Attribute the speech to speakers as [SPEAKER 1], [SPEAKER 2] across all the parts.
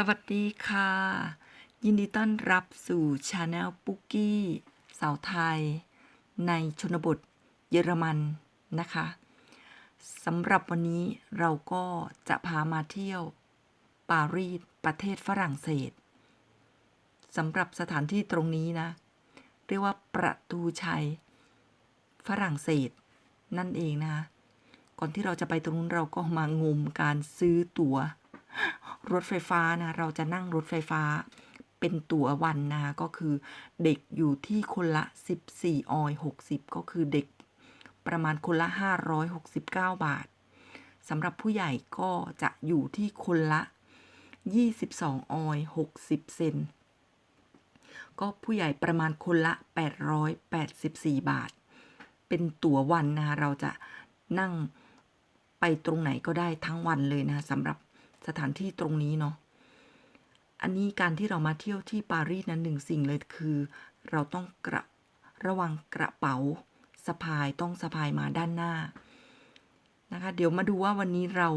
[SPEAKER 1] สวัสดีค่ะ ยินดีต้อนรับสู่ชาแนลปุกกี้สาวไทย ในชนบทเยอรมันนะคะสำหรับวันนี้เราก็จะพามาเที่ยว ปารีสประเทศฝรั่งเศสสำหรับสถานที่ตรงนี้นะ เรียกว่าประตูชัย ฝรั่งเศส นั่นเองนะคะก่อนที่เราจะไปตรงนู้นเราก็มางมการซื้อตั๋ว รถไฟฟ้านะเราจะนั่งรถไฟฟ้าเป็นตั๋ววันนะก็คือเด็กอยู่ที่คนละ 14 ออย 60 ก็คือเด็กประมาณคนละ 569 บาทสำหรับผู้ใหญ่ก็จะอยู่ที่คนละ 22 ออย 60 เซนก็ผู้ใหญ่ประมาณคนละ 884 บาท เป็นตั๋ววันนะคะเราจะนั่งไปตรงไหนก็ได้ทั้งวันเลยนะคะสำหรับ สถานที่ตรงนี้เนาะอันนี้การที่เรามาเที่ยวที่ปารีสนั้นหนึ่งสิ่งเลยคือ เราต้องกระระวังกระเป๋าสะพายต้องสะพายมาด้านหน้านะคะ เดี๋ยวมาดูว่าวันนี้เรา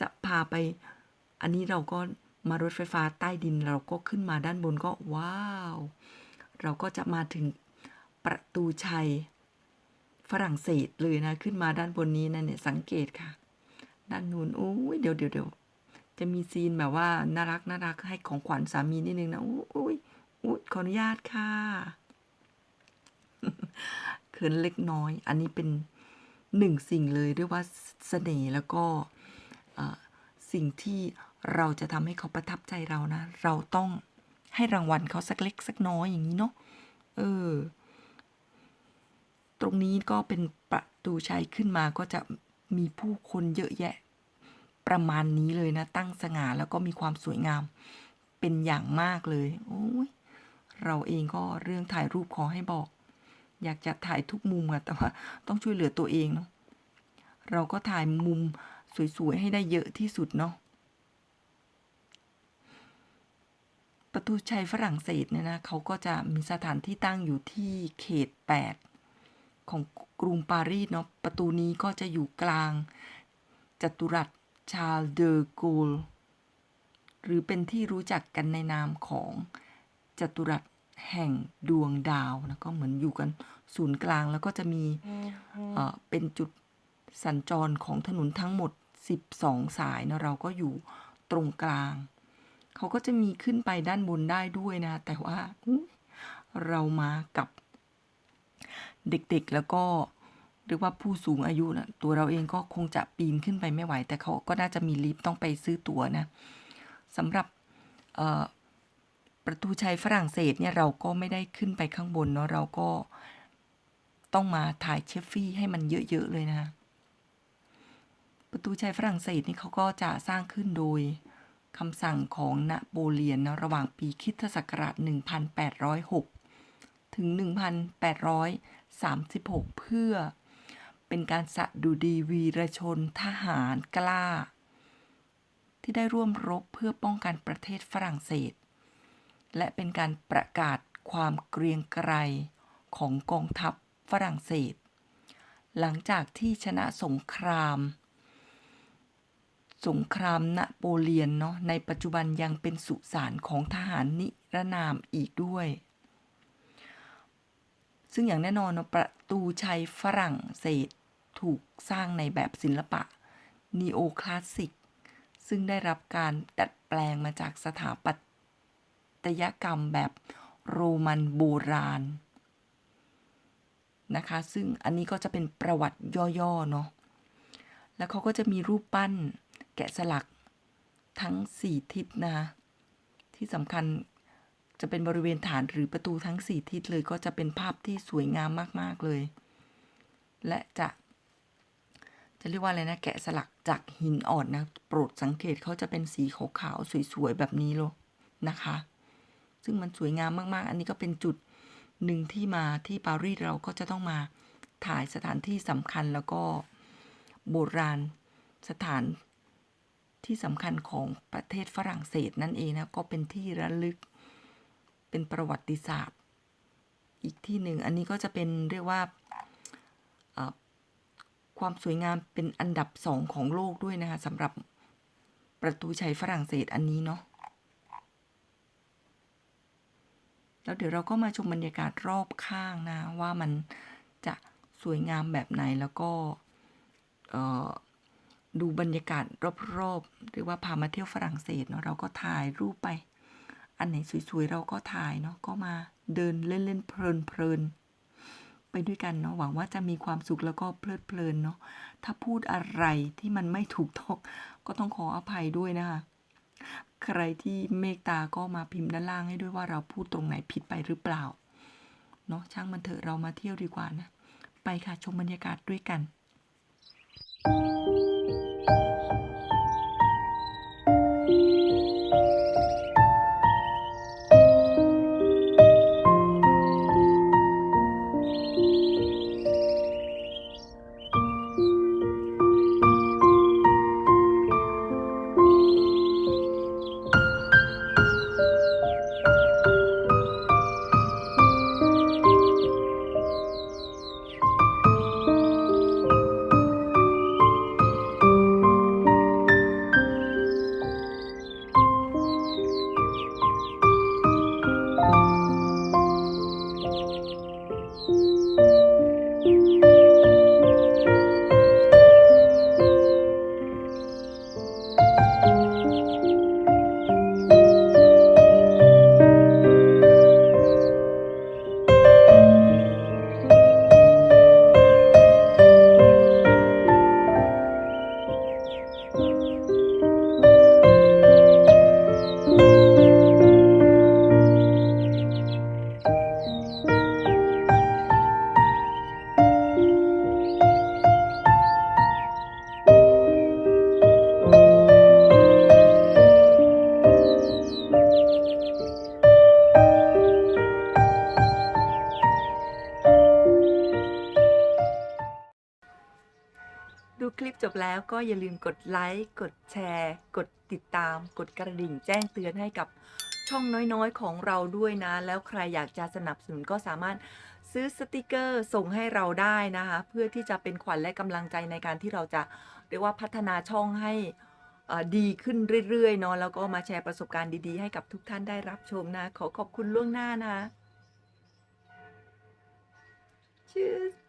[SPEAKER 1] จะพาไป อันนี้เราก็มารถไฟฟ้าใต้ดินเราก็ขึ้นมาด้านบนก็ว้าว เราก็จะมาถึงประตูชัยฝรั่งเศสเลยนะ ขึ้นมาด้านบนนี้นะเนี่ยสังเกตค่ะ ด้านนู้นโอ้ยเดี๋ยวเดี๋ยวเดี๋ยวจะมีซีนแบบว่าน่ารักน่ารักให้ของขวัญสามีนิดนึงนะโอ้ยอุ้ยขออนุญาตค่ะเขินเล็กน้อย อันนี้เป็นหนึ่งสิ่งเลยเรียกว่าเสน่ห์แล้วก็สิ่งที่เราจะทำให้เขาประทับใจเรานะ เราต้องให้รางวัลเขาสักเล็กสักน้อยอย่างนี้เนาะเออ ตรงนี้ก็เป็นประตูชัยขึ้นมาก็จะ มีผู้คนเยอะแยะ ประมาณนี้เลยนะ ตั้งสง่าแล้วก็มีความสวยงาม เป็นอย่างมากเลยโอ้ยเราเองก็เรื่องถ่ายรูปขอให้บอก อยากจะถ่ายทุกมุมอะแต่ว่าต้องช่วยเหลือตัวเองเนาะเราก็ถ่ายมุมสวยๆให้ได้เยอะที่สุดเนาะประตูชัยฝรั่งเศสเนี่ยนะเขาก็จะมีสถานที่ตั้งอยู่ที่เขต 8 ของกรุงปารีสเนาะประตูนี้ก็จะอยู่กลางจัตุรัสชาร์ลเดอโกลหรือเป็นที่รู้จักกันในนามของจัตุรัสแห่งดวงดาวนะก็เหมือนอยู่กันศูนย์กลางแล้วก็จะมีเอ่อเป็นจุดสัญจรของถนนทั้งหมด 12 สายเนาะเราก็อยู่ตรงกลาง เขาก็จะมีขึ้นไปด้านบนได้ด้วยนะ แต่ว่าอุ๊ยเรามากับ เด็กๆ แล้วก็เรียกว่าผู้สูงอายุนะตัวเราเองก็คงจะปีนขึ้นไปไม่ไหว แต่เขาก็น่าจะมีลิฟต์ต้องไปซื้อตั๋วนะสำหรับประตูชัยฝรั่งเศสเนี่ยเราก็ไม่ได้ขึ้นไปข้างบนเนาะเราก็ต้องมาถ่ายเชฟฟี่ให้มันเยอะ ๆ เลยนะประตูชัยฝรั่งเศสนี่เขาก็จะสร้างขึ้นโดยคำสั่งของนโปเลียนนะระหว่างปีคริสตศักราช 1806 ถึง 36 เพื่อ เป็นการสะดุดีวีรชนทหารกล้า ที่ได้ร่วมรบเพื่อป้องกันประเทศฝรั่งเศส และเป็นการประกาศความเกรียงไกรของกองทัพฝรั่งเศส หลังจากที่ชนะสงคราม สงครามนโปเลียนเนาะในปัจจุบันยังเป็นสุสานของทหารนิรนามอีกด้วย ซึ่งอย่างแน่นอนเนอะประตูชัยฝรั่งเศสถูกสร้างในแบบศิลปะนีโอคลาสสิก ซึ่งได้รับการดัดแปลงมาจากสถาปัตยกรรมแบบโรมันโบราณนะคะ ซึ่งอันนี้ก็จะเป็นประวัติย่อๆเนาะ แล้วเขาก็จะมีรูปปั้นแกะสลักทั้งสี่ทิศนะคะที่สำคัญ จะเป็นบริเวณฐานหรือประตูทั้งสี่ทิศเลยก็จะเป็นภาพที่สวยงามมาก ๆ เลย และจะจะเรียกว่าอะไรนะแกะสลักจากหินอ่อนนะ โปรดสังเกตเขาจะเป็นสีขาวๆสวยๆแบบนี้เลยนะคะ ซึ่งมันสวยงามมากๆ อันนี้ก็เป็นจุดหนึ่งที่มาที่ปารีสเราก็จะต้องมาถ่ายสถานที่สำคัญแล้วก็โบราณสถานที่สำคัญของประเทศฝรั่งเศสนั่นเองนะก็เป็นที่ระลึก เป็นประวัติศาสตร์ อีกที่หนึ่งอันนี้ก็จะเป็นเรียกว่าความสวยงามเป็นอันดับสองของโลกด้วยนะคะสำหรับประตูชัยฝรั่งเศสอันนี้เนาะแล้วเดี๋ยวเราก็มาชมบรรยากาศรอบข้างนะ ว่ามันจะสวยงามแบบไหนแล้วก็ดูบรรยากาศรอบๆหรือว่าพามาเที่ยวฝรั่งเศสเนาะเราก็ถ่ายรูปไป อันไหนสวยๆเราก็ถ่ายเนาะก็มาเดินเล่นๆเพลินๆไปด้วยกันเนาะหวังว่าจะมีความสุขแล้วก็เพลิดเพลินเนาะถ้าพูดอะไรที่มันไม่ถูกต้องก็ต้องขออภัยด้วยนะคะใครที่เมตตาก็มาพิมพ์ด้านล่างให้ด้วยว่าเราพูดตรงไหนผิดไปหรือเปล่าเนาะช่างมันเถอะเรามาเที่ยวดีกว่านะ ไปค่ะชมบรรยากาศด้วยกันดูค แล้วก็อย่าลืมกดไลค์กดแชร์ กดติดตาม กดกระดิ่งแจ้งเตือนให้กับช่องน้อยๆ ของเราด้วยนะ แล้วใครอยากจะสนับสนุนก็สามารถซื้อสติกเกอร์ส่งให้เราได้นะคะ เพื่อที่จะเป็นขวัญและกำลังใจในการที่เราจะเรียกว่าพัฒนาช่องให้ดีขึ้นเรื่อยๆเนาะแล้วก็มาแชร์ประสบการณ์ดีๆ ให้กับทุกท่านได้รับชมนะ ขอขอบคุณล่วงหน้านะ Cheers